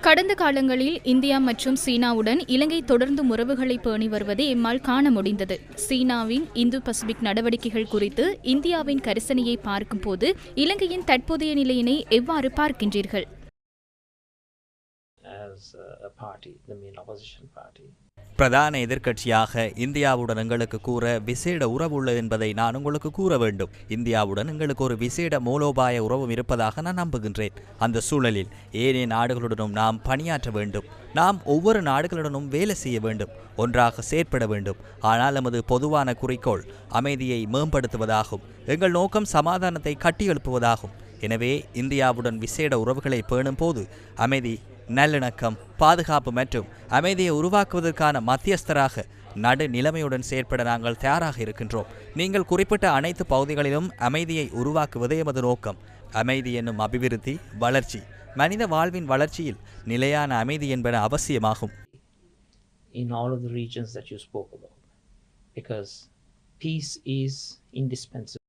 கடந்த காலங்களில் இந்தியா மற்றும் சீனாவுடன் இலங்கை தொடர்ந்து உறவுகளை பேணி வருவதை எம்மால் காண முடிந்தது. சீனாவின் இந்து பசிபிக் நடவடிக்கைகள் குறித்து இந்தியாவின் கரிசனையை பார்க்கும்போது இலங்கையின் தற்போதைய நிலையினை எவ்வாறு பார்க்கின்றீர்கள்? பிரதான எதிர்க்கட்சியாக இந்தியாவுடன் எங்களுக்கு கூற விசேட உறவு உள்ளது என்பதை நான் உங்களுக்கு கூற வேண்டும். இந்தியாவுடன் எங்களுக்கு ஒரு விசேட மூலோபாய உறவும் இருப்பதாக நான் நம்புகின்றேன். அந்த சூழலில் ஏனைய நாடுகளுடனும் நாம் பணியாற்ற வேண்டும். நாம் ஒவ்வொரு நாடுகளுடனும் வேலை செய்ய வேண்டும். ஒன்றாக செயற்பட வேண்டும். ஆனால் நமது பொதுவான குறிக்கோள் அமைதியை மேம்படுத்துவதாகும். எங்கள் நோக்கம் சமாதானத்தை கட்டியெழுப்புவதாகும். எனவே இந்தியாவுடன் விசேட உறவுகளை பேணும் போது அமைதி நல்லிணக்கம் பாதுகாப்பு மற்றும் அமைதியை உருவாக்குவதற்கான மத்தியஸ்தராக நடு நிலைமையுடன் செயற்பட நாங்கள் தயாராக இருக்கின்றோம். நீங்கள் குறிப்பிட்ட அனைத்து பகுதிகளிலும் அமைதியை உருவாக்குவதே எமது நோக்கம். அமைதி என்னும் அபிவிருத்தி வளர்ச்சி. மனித வாழ்வின் வளர்ச்சியில் நிலையான அமைதி என்பன அவசியமாகும். In all of the regions that you spoke about because peace is indispensable.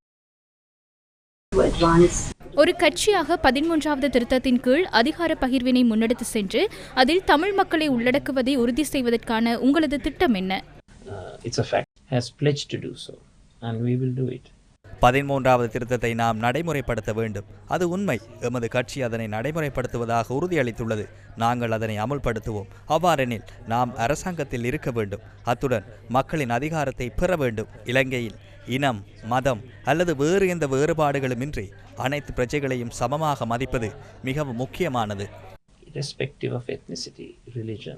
to advance ஒரு கட்சியாக பதிமூன்றாவது திருத்தத்தின் கீழ் அதிகார பகிர்வினை முன்னெடுத்து சென்று அதில் தமிழ் மக்களை உள்ளடக்குவதை உறுதி செய்வதற்கான உங்களது திட்டம் என்ன? Uh, it's a fact, has pledged to do so, and we will do it. பதிமூன்றாவது திருத்தத்தை நாம் நடைமுறைப்படுத்த வேண்டும். அது உண்மை. எமது கட்சி அதனை நடைமுறைப்படுத்துவதாக உறுதியளித்துள்ளது. நாங்கள் அதனை அமுல்படுத்துவோம். அவ்வாறெனில் நாம் அரசாங்கத்தில் இருக்க வேண்டும். அத்துடன் மக்களின் அதிகாரத்தை பெற வேண்டும். இலங்கையில் இனம் மதம் அல்லது வேறு எந்த வேறுபாடுகளுமின்றி அனைத்து பிரஜைகளையும் சமமாக மதிப்பது மிகவும் முக்கியமானது. Irrespective of ethnicity, religion,